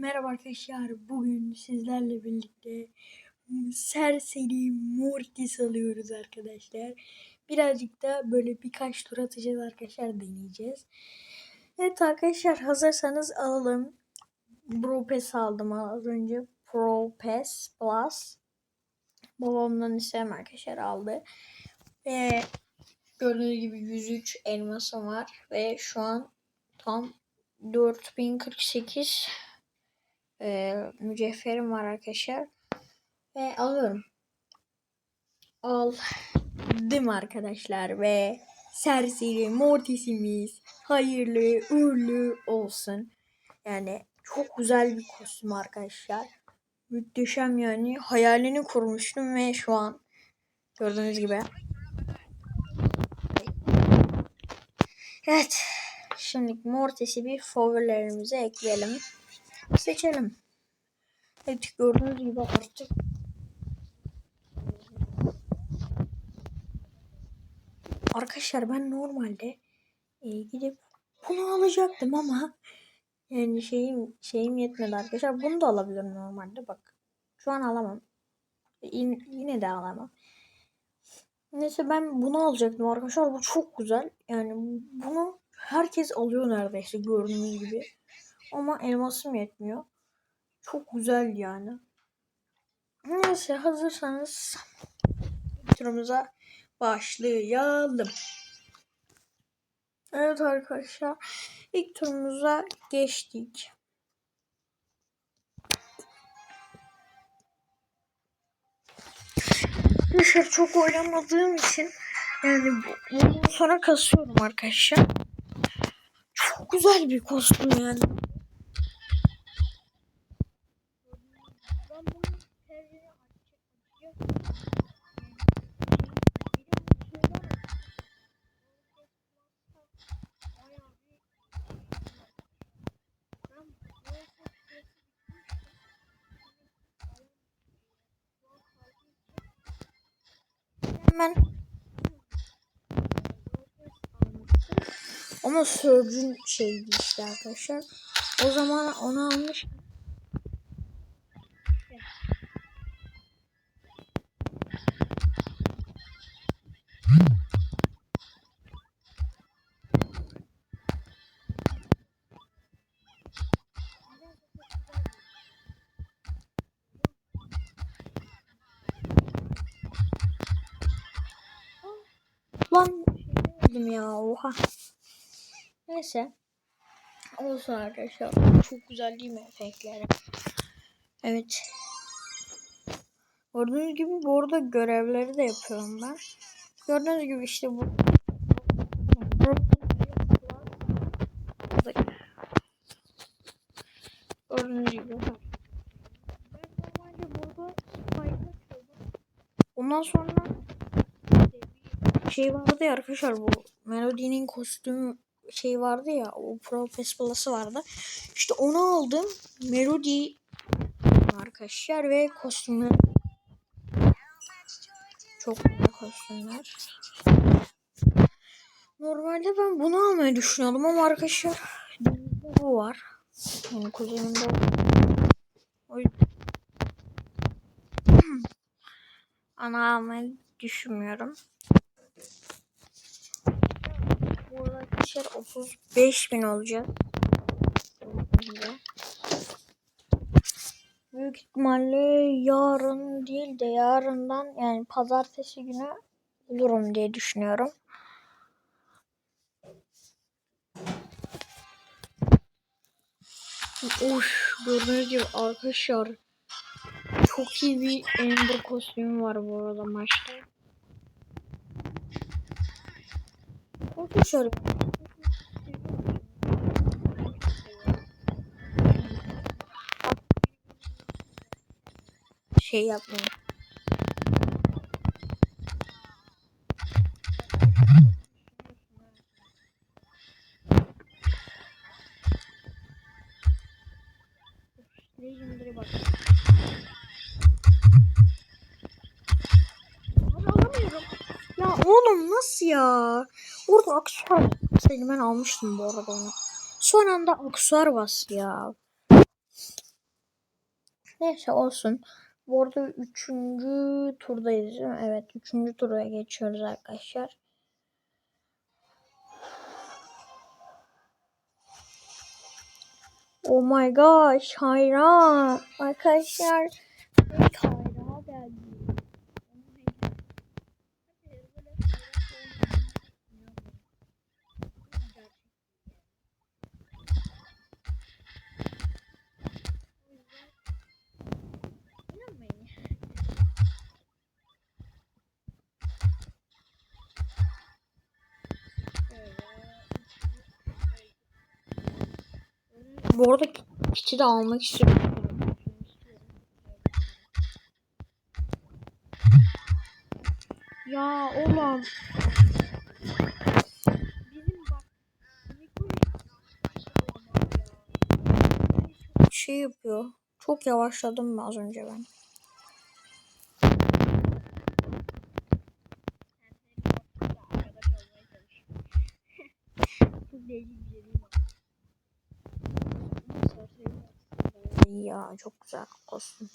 Merhaba arkadaşlar. Bugün sizlerle birlikte serseri Mortis alıyoruz arkadaşlar. Birazcık da böyle birkaç tur atacağız arkadaşlar. Deneyeceğiz. Evet arkadaşlar hazırsanız alalım. Pro Pass aldım az önce. Pro Pass Plus. Babamdan istem arkadaşlar aldı. Ve gördüğünüz gibi 103 elmasım var. Ve şu an tam 4048 e, mücevherim var arkadaşlar. Ve alıyorum. Aldım arkadaşlar ve serseri mortisimiz hayırlı uğurlu olsun. Yani çok güzel bir kostüm arkadaşlar. Muhteşem yani. Hayalini kurmuştum ve şu an gördüğünüz gibi. Evet. Şimdi Mortis'i bir favorilerimize ekleyelim. Seçelim. Evet gördüğünüz gibi artık Arkadaşlar ben normalde e, gidip bunu alacaktım ama yani şeyim şeyim yetmedi arkadaşlar. Bunu da alabilirim normalde bak. Şu an alamam. E, yine de alamam. Neyse ben bunu alacaktım arkadaşlar. Bu çok güzel. Yani bunu herkes alıyor neredeyse gördüğünüz gibi. Ama elmasım yetmiyor. Çok güzel yani. Neyse hazırsanız turumuza başlayalım. Evet arkadaşlar ilk turumuza geçtik. Arkadaşlar çok oynamadığım için yani bundan sonra kasıyorum arkadaşlar. Çok güzel bir kostüm yani. Hemen ama Surge'ün şeydi işte arkadaşlar. O zaman onu almış. Dedim ya oha. Neyse. Olsun arkadaşlar. Çok güzel değil mi efektleri? Evet. Gördüğünüz gibi bu arada görevleri de yapıyorum ben. Gördüğünüz gibi işte bu. Gördüğünüz gibi. Ondan sonra şey vardı ya arkadaşlar bu Melody'nin kostüm şey vardı ya o Pro Plus'ı vardı. İşte onu aldım. Melody arkadaşlar ve kostümler çok güzel kostümler. Normalde ben bunu almayı düşünüyordum ama arkadaşlar bu var. Yani kuzenimde o ana almayı düşünmüyorum. Burada arkadaşlar 35 bin olacak. Büyük ihtimalle yarın değil de yarından yani pazartesi günü bulurum diye düşünüyorum. Uş gördüğünüz gibi arkadaşlar çok iyi bir Ember kostümü var bu arada maçta. Arkadaşlar şey yapmayın. Ya oğlum nasıl ya? Orada aksesuar bassaydı ben almıştım bu arada onu. Son anda aksesuar bas ya. Neyse olsun. Bu arada üçüncü turdayız? Evet üçüncü tura geçiyoruz arkadaşlar. Oh my gosh hayran. Arkadaşlar. Bu arada kiti de almak istiyorum. Ya oğlum. Şey yapıyor. Çok yavaşladım mı az önce ben? Ya çok güzel kostüm.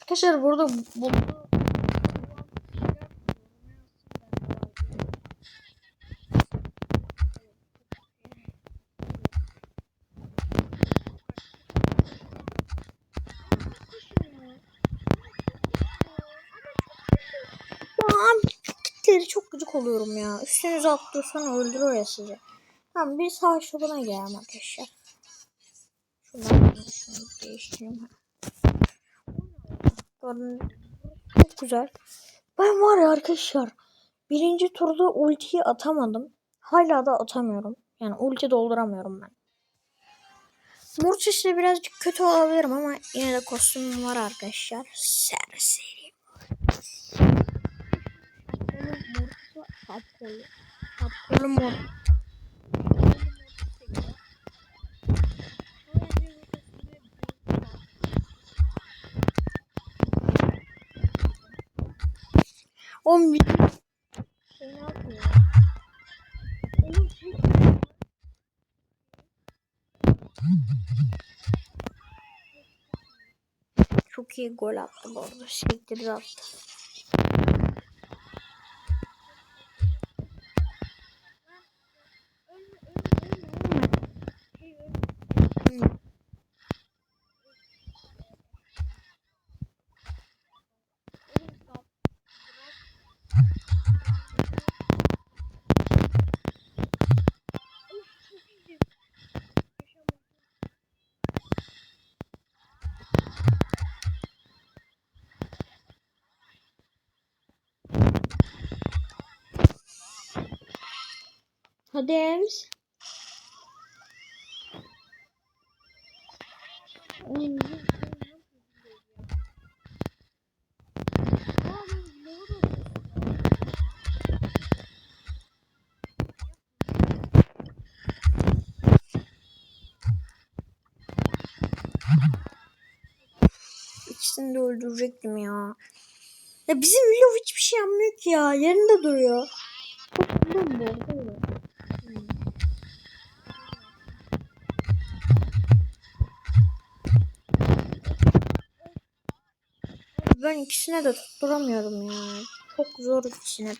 Arkadaşlar burada bu Aa, kitleri çok gıcık oluyorum ya. Üstünüze atlıyorsan öldürüyor ya sizi. Tamam bir savaş topuna girelim arkadaşlar değiştireyim. Çok güzel. Ben var ya arkadaşlar. Birinci turda ultiyi atamadım. Hala da atamıyorum. Yani ulti dolduramıyorum ben. Mortis ile birazcık kötü olabilirim ama yine de kostümüm var arkadaşlar. Serseri. Mortis'e Mortis'e 10 bin. Ne? Çok iyi gol attı bu arada. Şekilde attı. Hadi Ems. İkisini de öldürecektim ya. Ya bizim Willow hiçbir şey yapmıyor ki ya. Yerinde duruyor. Çok güzel bu arada. Ben ikisine de tutturamıyorum ya. Çok zor ikisine.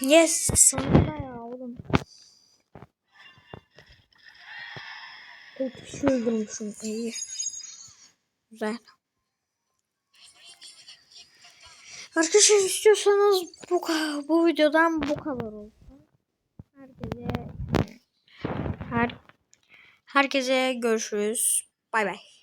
Yes, sonunda ya oğlum. Dört kişi öldürmüşüm. İyi. Güzel. Arkadaşlar istiyorsanız bu bu videodan bu kadar olsun. Herkese her herkese görüşürüz. Bay bay.